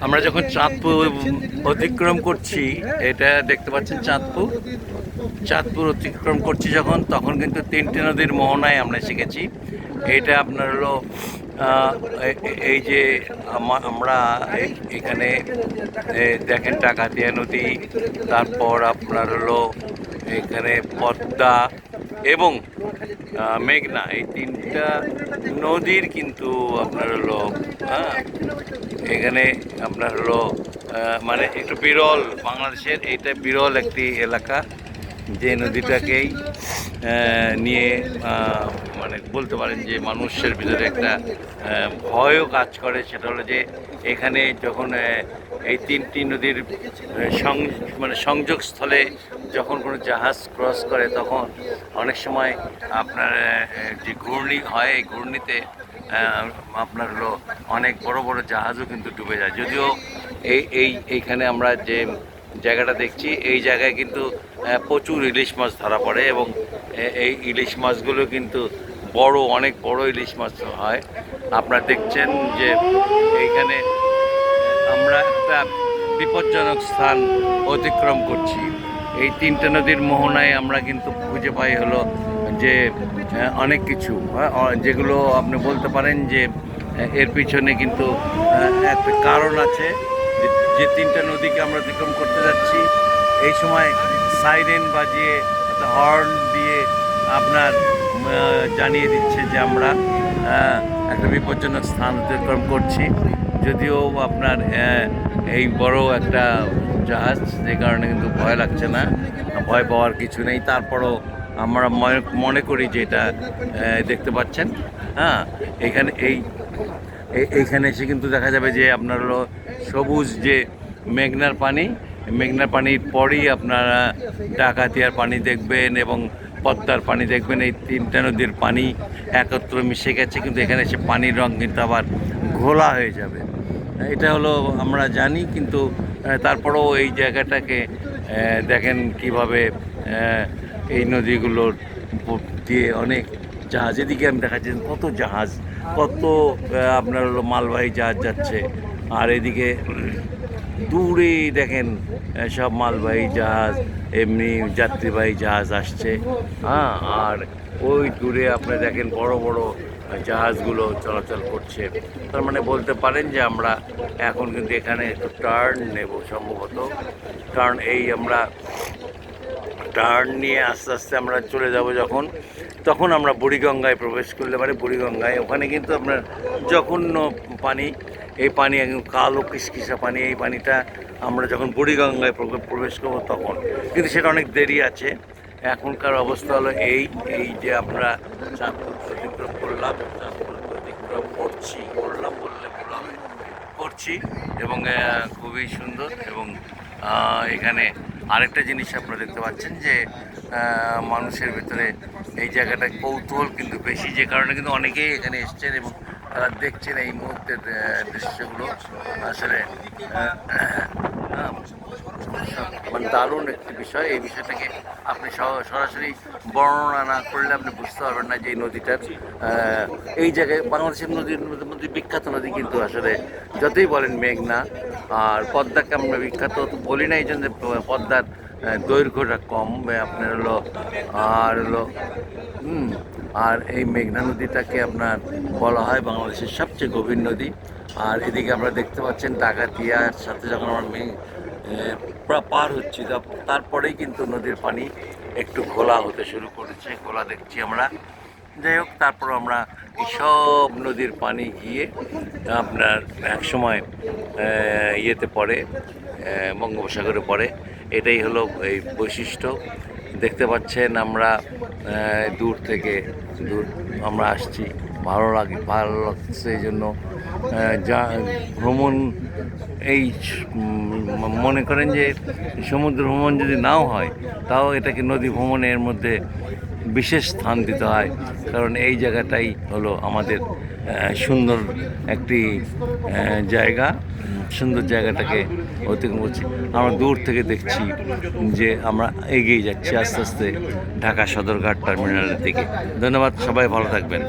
আমরা যখন চাঁদপুর অতিক্রম করছি, এটা দেখতে পাচ্ছেন চাঁদপুর। চাঁদপুর অতিক্রম করছি যখন, তখন কিন্তু তিনটে নদীর মোহনায় আমরা শিখেছি এটা আপনার হলো এই যে আমা- আমরা এখানে দেখেন ডাকাতিয়া নদী, তারপর আপনার হলো এখানে পদ্মা এবং মেঘনা, এই তিনটা নদীর কিন্তু আপনার হলো হ্যাঁ এখানে আপনার হলো মানে একটু বিরল, বাংলাদেশের এইটা বিরল একটি এলাকা। যে নদীটাকেই নিয়ে মানে বলতে পারেন যে মানুষের ভিতরে একটা ভয়ও কাজ করে। সেটা হলো যে এখানে যখন এই তিনটি নদীর সং মানে সংযোগস্থলে যখন কোনো জাহাজ ক্রস করে, তখন অনেক সময় আপনার যে ঘূর্ণি হয়, এই ঘূর্ণিতে আপনার হলো অনেক বড় বড় জাহাজও কিন্তু ডুবে যায়। যদিও এই এই, এইখানে আমরা যে জায়গাটা দেখছি। এই জায়গায় কিন্তু প্রচুর ইলিশ মাছ ধরা পড়ে এবং এই ইলিশ মাছগুলো কিন্তু বড়, অনেক বড় ইলিশ মাছ হয়। আপনারা দেখছেন যে এইখানে, আমরা একটা বিপজ্জনক স্থান অতিক্রম করছি। এই তিনটে নদীর মোহনায় আমরা কিন্তু খুঁজে পাই হলো যে অনেক কিছু যেগুলো আপনি বলতে পারেন যে এর পিছনে কিন্তু একটা কারণ আছে। যে- তিনটা নদীকে আমরা অতিক্রম করতে যাচ্ছি, এই সময় সাইরেন বাজিয়ে হর্ন দিয়ে আপনার জানিয়ে দিচ্ছে যে আমরা একটা বিপজ্জনক স্থান অতিক্রম করছি। যদিও আপনার এই বড় একটা জাহাজ, যে কারণে কিন্তু ভয় লাগছে না, ভয় পাওয়ার কিছু নেই। তারপরও আমরা মনে- করি যে এটা দেখতে পাচ্ছেন। হ্যাঁ এখানে এই এইখানে এসে কিন্তু দেখা যাবে যে আপনার হলো সবুজ যে মেঘনার পানি, মেঘনার পানির পরেই আপনারা ডাকাতিয়ার পানি দেখবেন এবং পদ্মার পানি দেখবেন। এই তিনটা নদীর পানি একত্র মিশে গেছে, কিন্তু এখানে এসে পানির রং কিন্তু আবার ঘোলা হয়ে যাবে। এটা হলো আমরা জানি, কিন্তু তারপরেও এই জায়গাটাকে দেখেন কীভাবে এই নদীগুলোর দিয়ে অনেক জাহাজ। এদিকে আমি দেখাচ্ছি কত জাহাজ কত আপনার হলো মালবাহী জাহাজ যাচ্ছে। আর এদিকে দূরে দেখেন সব মালবাহী জাহাজ, এমনি যাত্রীবাহী জাহাজ আসছে। হ্যাঁ আর ওই দূরে আপনি দেখেন বড় বড় জাহাজগুলো চলাচল করছে। তার মানে বলতে পারেন যে আমরা এখন কিন্তু এখানে একটু টার্ন নেব সম্ভবত। কারণ এই আমরা টার্ন নিয়ে আস্তে আস্তে আমরা চলে যাব যখন, তখন আমরা বুড়িগঙ্গায় প্রবেশ করলে পারে বুড়িগঙ্গায়। ওখানে কিন্তু আপনার জঘন্য পানি, এই পানি একদম কালো কিসকিসা পানি, এই পানিটা আমরা যখন বুড়িগঙ্গায় প্রবেশ করব তখন। কিন্তু সেটা অনেক দেরি আছে। এখনকার অবস্থা হলো এই এই যে আমরা চাঁদপুর অতিক্রম করলাম, চাঁদপুর অতিক্রম করছি, করলাম বললে করছি এবং খুবই সুন্দর এবং এখানে আরেকটা জিনিস আপনারা দেখতে পাচ্ছেন যে মানুষের ভিতরে এই জায়গাটা কৌতূহল কিন্তু বেশি, যে কারণে কিন্তু অনেকেই এখানে এসছেন এবং তারা দেখছেন এই মুহূর্তের দৃশ্যগুলো। আসলে দারুণ একটি বিষয়। এই বিষয়টাকে আপনি সরাসরি বর্ণনা না করলে আপনি বুঝতে পারবেন না যে এই নদীটার এই জায়গায় বাংলাদেশের নদীর মধ্যে বিখ্যাত নদী কিন্তু আসলে যতই বলেন মেঘনা, আর পদ্মাকে আমরা বিখ্যাত বলি না এই জন্য পদ্মার দৈর্ঘ্যটা কম আপনার হলো, আর হলো আর এই মেঘনা নদীটাকে আপনার বলা হয় বাংলাদেশের সবচেয়ে গভীর নদী। আর এদিকে আমরা দেখতে পাচ্ছেন ডাকাতিয়ার সাথে যখন আমরা পার হচ্ছি। তারপরেই কিন্তু নদীর পানি একটু ঘোলা হতে শুরু করেছে। ঘোলা দেখছি আমরা। যাই হোক, তারপর আমরা সব নদীর পানি গিয়ে আপনার এক সময় ইয়েতে পড়ে বঙ্গোপসাগরে পড়ে। এটাই হলো এই বৈশিষ্ট্য। দেখতে পাচ্ছেন আমরা দূর থেকে দূর আমরা আসছি। ভালো লাগে, ভালো লাগছে এই জন্য যা ভ্রমণ, এই মনে করেন যে সমুদ্র ভ্রমণ যদি নাও হয়, তাও এটাকে নদী ভ্রমণের মধ্যে বিশেষ স্থান দিতে হয়, কারণ এই জায়গাটাই হলো আমাদের সুন্দর একটি জায়গা, সুন্দর জায়গাটাকে অতিক্রম করছি। আমরা দূর থেকে দেখছি যে আমরা এগিয়ে যাচ্ছি আস্তে আস্তে ঢাকা সদরঘাট টার্মিনালের দিকে। ধন্যবাদ, সবাই ভালো থাকবেন।